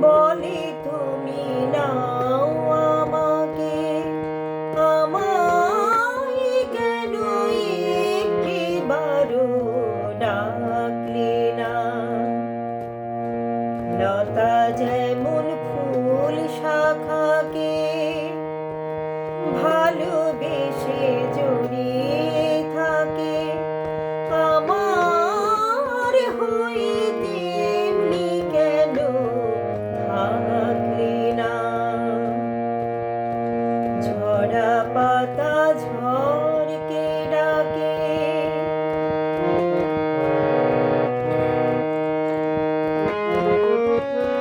বলি ঝরা পাতা ঝড়কে ডাকে। সাগর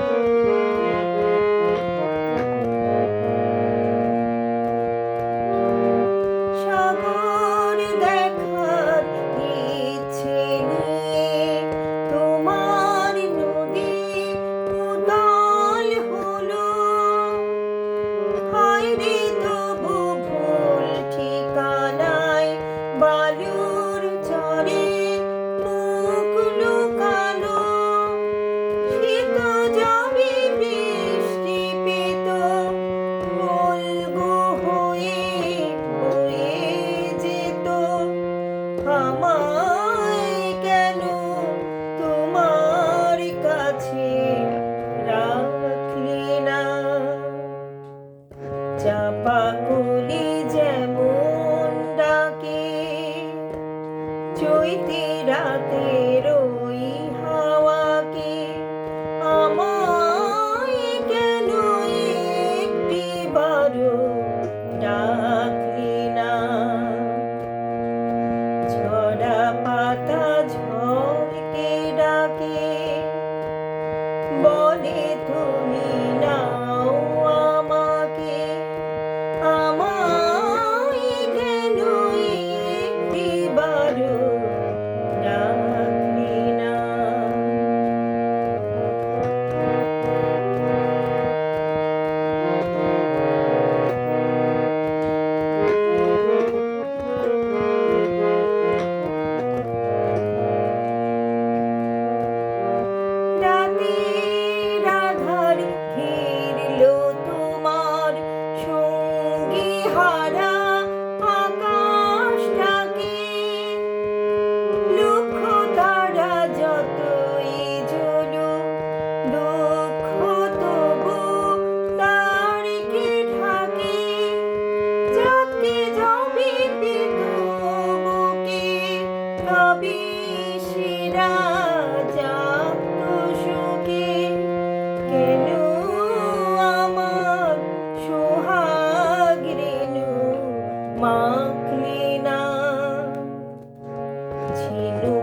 বালুর চরে মুখ লুকালো। শীত যাবে বৃষ্টি পেত হয়ে বয়ে যেত। আমায় কেন তোমার কাছে চাপা কলি যেমন বলে তুমি নাও আমাকে। আমায় কেন একটিবারও ডাকলি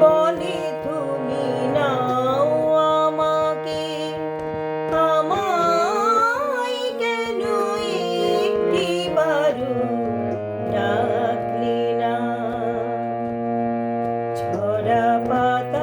বলে তুমি নাও আমাকে। আমায় কেন একটিবারও ডাকলি না? ছড়া পাতা